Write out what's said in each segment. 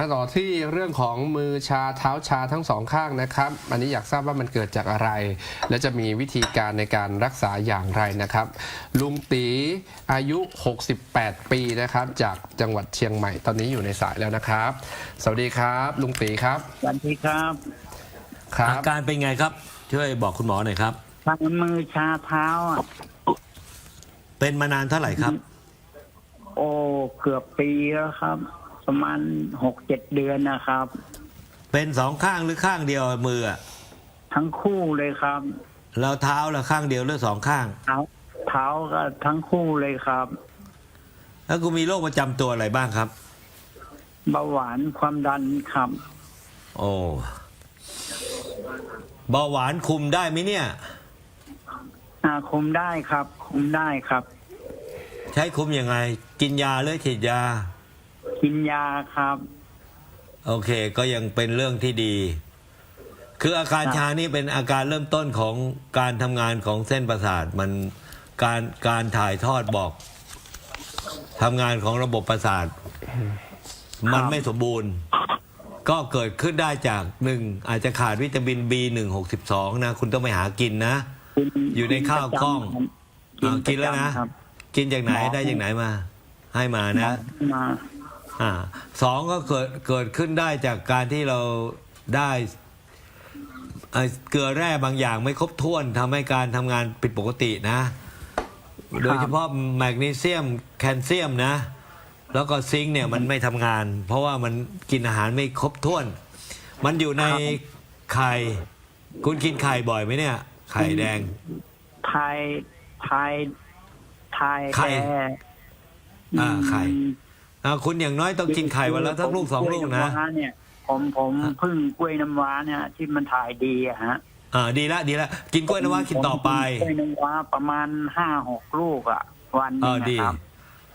มาต่อที่เรื่องของมือชาเท้าชาทั้งสองข้างนะครับ อันนี้อยากทราบว่ามันเกิดจากอะไร และจะมีวิธีการในการรักษาอย่างไรนะครับ ลุงตีอายุ 68 ปีนะครับ จากจังหวัดเชียงใหม่ตอนนี้อยู่ในสายแล้วนะครับ สวัสดีครับ ลุงตีครับสวัสดีครับครัอาบการเป็นไงครับ ช่วยบอกคุณหมอหน่อยครับ ทางมือชาเท้าอะ เป็นมานานเท่าไหร่ครับ โอ้เกือบปีแล้วครับ ประมาณหกเจ็ดเดือนนะครับ เป็นสองข้างหรือข้างเดียวมืออะทั้งคู่เลยครับแล้วเท้าละข้างเดียวหรือสองข้าง เท้าเท้าก็ทั้งคู่เลยครับ แล้วคุณมีโรคประจำตัวอะไรบ้างครับ เบาหวานความดันครับ โอ้เบาหวานคุมได้ไหมเนี่ยอ่าคุมได้ครับ คุมได้ครับ ใช้คุมยังไง กินยาหรือฉีดยา กินยาครับ โอเค ก็ยังเป็นเรื่องที่ดี คืออาการครับชานี่เป็นอาการเริ่มต้นของการทำงานของเส้นประสาทมันการการถ่ายทอดบอกทำงานของระบบประสาท มันไม่สมบูรณ์ ก็เกิดขึ้นได้จากหนึ่งอาจจะขาดวิตามิน B162 นะ คุณต้องไปหากินนะกินอยู่ในข้าวกล้องกินอ่ากินแล้วนะประจำครับกินจากไหนหมอได้จากไหนมา ให้มานะมา อ่าสองก็เกิดเกิดขึ้นได้จากการที่เราได้เอ่อเกลือแร่บางอย่างไม่ครบถ้วนทำให้การทำงานผิดปกตินะ โดยเฉพาะแมกนีเซียมแคลเซียมนะ แล้วก็ซิงค์เนี่ยมันไม่ทำงาน เพราะว่ามันกินอาหารไม่ครบถ้วน มันอยู่ในไข่ คุณกินไข่บ่อยไหมเนี่ย ไข่แดง ไทยไทยไทยไข่แต่อ่าไข่อ่าคุณอย่างน้อยต้องกินไข่วันละทั้งลูกสองลูกนะล้วยำว้าเนี่ย ผมผมเพึ่งกล้วยน้ำว้าเนี่ยที่มันถ่ายดีอะฮะอ่าดีละดีละกินกล้วยนะว่ากินต่อไปผมกินกล้วยน้ำว้าประมาณห้าหกลูกอะวันหเอนึองดีนะครับ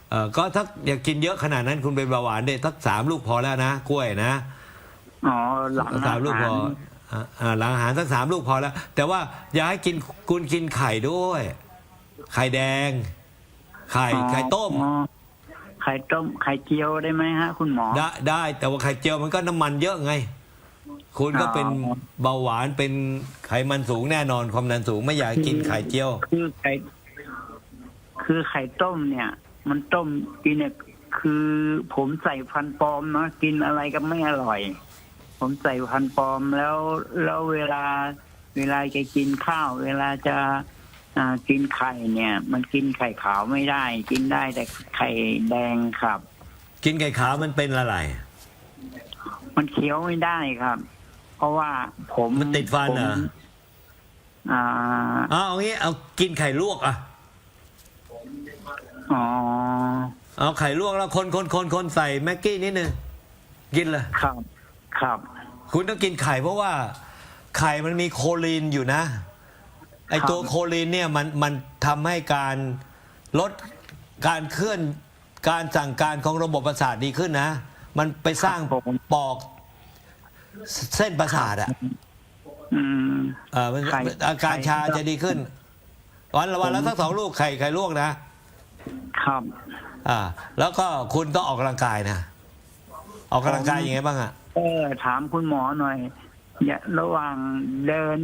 เออก็ถ้าอยากกินเยอะขนาดนั้นคุณเป็นเบาหวานเด็สักสามลูกพอแล้วนะ กล้วยนะ อ๋อหลังสามลูกพออ่าอ่าหลังอาหารสักสามลูกพอแล้ว แต่ว่าอย่าให้กินคุณกินไข่ด้วย ไข่แดง ไข่ไข่ต้ม อ๋อ ไข่ต้มไข่เจียวได้ไหมฮะ คุณหมอ ได้ได้ แต่ว่าไข่เจียวมันก็น้ำมันเยอะไง คุณก็เป็นอ๋อเบาหวานเป็นไขมันสูงแน่นอนความดันสูงไม่อยากกินไข่เจียว คือไข่คือไข่ต้มเนี่ย มันต้มกินเนี่ยคือผมใส่พันธุ์ปลอมนะกินอะไรก็ไม่อร่อย ผมใส่พันธุ์ปลอมแล้วแล้วเวลาเวลาจะกินข้าว เวลาจะ อ่ากินไข่เนี่ย มันกินไข่ขาวไม่ได้ กินได้แต่ไข่แดงครับ กินไข่ขาวมันเป็นอะไร มันเคี้ยวไม่ได้ครับ เพราะว่าผมมันติดฟันเหรอ ผมอ่าเอาเอางี้เอากินไข่ลวกอะ อ๋อเอาไข่ลวกแล้วคนคนคนคนใส่แม็กกี้นิดนึงกินเลยครับ ครับ คุณต้องกินไข่เพราะว่า ไข่มันมีโคลีนอยู่นะ ไอตัวครับโคลีนเนี่ยมันมันทำให้การลดการเคลื่อนการสั่งการของระบบประสาทดีขึ้นนะ มันไปสร้างครับผม ปอกเส้นประสาทอะ อืม เออมันไข่อาการชาไข่จะดีขึ้น วันละวันละผมสักสองลูกไข่ไข่ลวกนะ ครับ อ่า แล้วก็คุณต้องออกกำลังกายนะ ออกกำลังกายยังไงบ้างอะ เออถามคุณหมอหน่อย อย่าระหว่างเดิน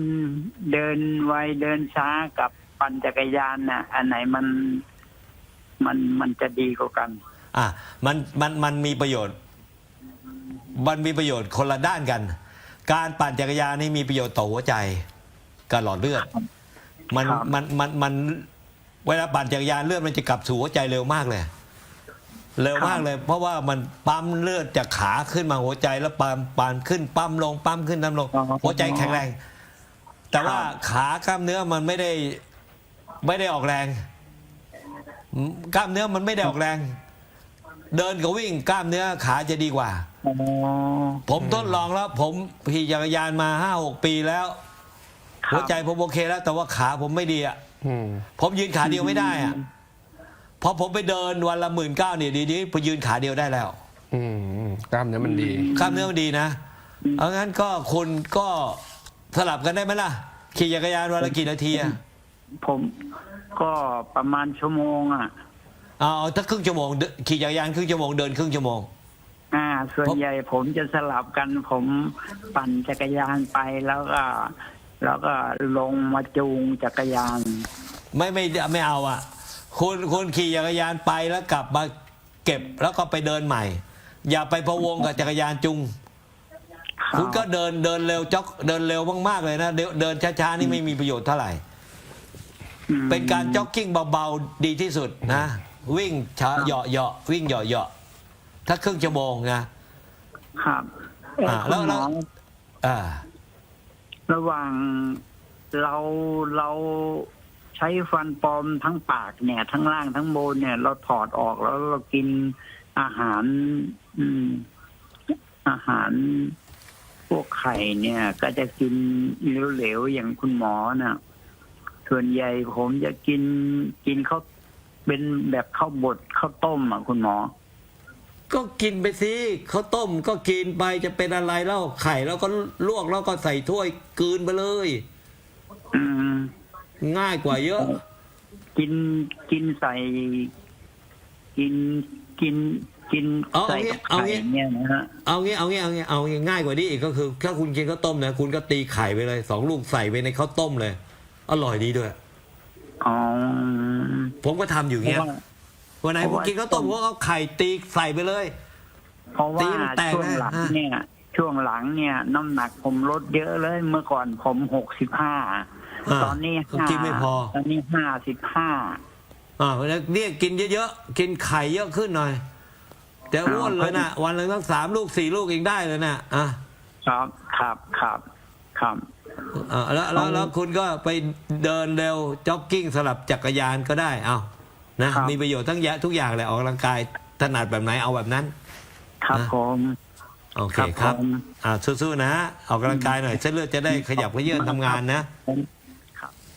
เดินไวเดินช้ากับปั่นจักรยานน่ะ อันไหนมันมันมันจะดีกว่ากัน อะมันมันมันมีประโยชน์ มันมีประโยชน์คนละด้านกัน การปั่นจักรยานนี่มีประโยชน์ต่อหัวใจกับหลอดเลือด มันครับ มันมันมันเวลาปั่นจักรยานเลือดมันจะกลับสู่หัวใจเร็วมากเลย เร็วมากเลย เพราะว่ามันปั๊มเลือดจากขาขึ้นมาหัวใจแล้วปั๊มปั๊มขึ้นปั๊มลงปั๊มขึ้นปั๊มลงอ๋อหัวใจแข็งแรง แต่ว่าครับขากล้ามเนื้อมันไม่ได้ไม่ได้ออกแรง กล้ามเนื้อมันไม่ได้ออกแรง เดินกับวิ่งกล้ามเนื้อขาจะดีกว่าอ๋อผมทดลองแล้ว ผมขี่จักรยานมาห้าหกปีแล้วครับหัวใจผมโอเคแล้ว แต่ว่าขาผมไม่ดีอะอืมผมยืนขาเดียวไม่ได้อะ พอผมไปเดินวันละหมื่นเก้าเนี่ยดีนี้พอยืนขาเดียวได้แล้ว อืมอืมกล้ามเนื้อมันดีกล้ามเนื้อมันดีนะ เอางั้นก็คุณก็สลับกันได้ไหมล่ะ ขี่จักรยานวันละกี่นาทีอะผมก็ประมาณชั่วโมงอะ เอาเอาถ้าครึ่งชั่วโมงเดินขี่จักรยานครึ่งชั่วโมงเดินครึ่งชั่วโมง อ่า ส่วนใหญ่ผมจะสลับกันผมปั่นจักรยานไปแล้วก็ แล้วก็ลงมาจูงจักรยาน ไม่ไม่ไม่เอาอะ คุณคุณขี่จักรยานไปแล้วกลับมาเก็บแล้วก็ไปเดินใหม่ อย่าไปพะวงกับจักรยานจุง ครับคุณก็เดินเดินเร็วจ็อกเดินเร็วมากๆเลยนะเดินเดินช้าๆนี่ไม่มีประโยชน์เท่าไหร่ อืมเป็นการจ็อกกิ้งเบาๆดีที่สุดนะ วิ่งช้าเหยาะเหยาะวิ่งเหยาะเหยาะถ้าครึ่งชั่วโมงนะครับเอ่ออ่าคุแล้ณวหแล้มวออ่าระหว่างเราเรา ใช้ฟันปลอมทั้งปากเนี่ย ทั้งล่างทั้งบนเนี่ย เราถอดออกแล้วเรากินอาหาร อืม อาหารพวกไข่เนี่ย ก็จะกินเหลวๆอย่างคุณหมอน่ะ ส่วนใหญ่ผมจะกินกินข้าวเป็นแบบข้าวบดข้าวต้มอะคุณหมอ ก็กินไปสิข้าวต้มก็กินไปจะเป็นอะไรเล่าไข่แล้วก็ลวกแล้วก็ใส่ถ้วยกลืนไปเลย อืม ง่ายกว่าเยอะ กินกินใส่ กินกินกินเอาใส่เอางี้กับเอางี้ไข่เนี่ยนะฮะเอางี้เอางี้เอางี้เอางี้ง่ายกว่านี้อีกก็คือ ถ้าคุณกินข้าวต้มนะคุณก็ตีไข่ไปเลยสองลูกใส่ไปในข้าวต้มเลย อร่อยดีด้วย อ๋อ ผมก็ทำอยู่เพราะเงี้ยว่าวันไหนเพผมราะว่า กินข้าวต้มผมก็เอาไข่ตีใส่ไปเลย เพราะตีว่ามันแตกช่วงเลยหลังฮะเนี่ย ช่วงหลังเนี่ย น้ำหนักผมลดเยอะเลยเมื่อก่อนผมหกสิบห้าาตอนนี้ก็ห้ากินไม่พอ ตอนนี้ห้าสิบห้า อ่าแล้วเนี่ยกินเยอะๆ กินไข่เยอะขึ้นหน่อย แต่อ้วนเลยนะวันละตั้งสามลูกสี่ลูกเองได้เลยนะอะครับครับครับครับอ่าแล้วแล้วแล้วคุณก็ไปเดินเร็วจ็อกกิ้งสลับจักรยานก็ได้เอานะครับ มีประโยชน์ทั้งแยะทุกอย่างเลยออกกำลังกายถนัดแบบไหนเอาแบบนั้น ครับนะผม โอเคครับครับผม อ่าสู้ๆนะ ออกกำลังกายหน่อยเส้นเลือดจะได้ขยับขยื่นทำงานนะ ผม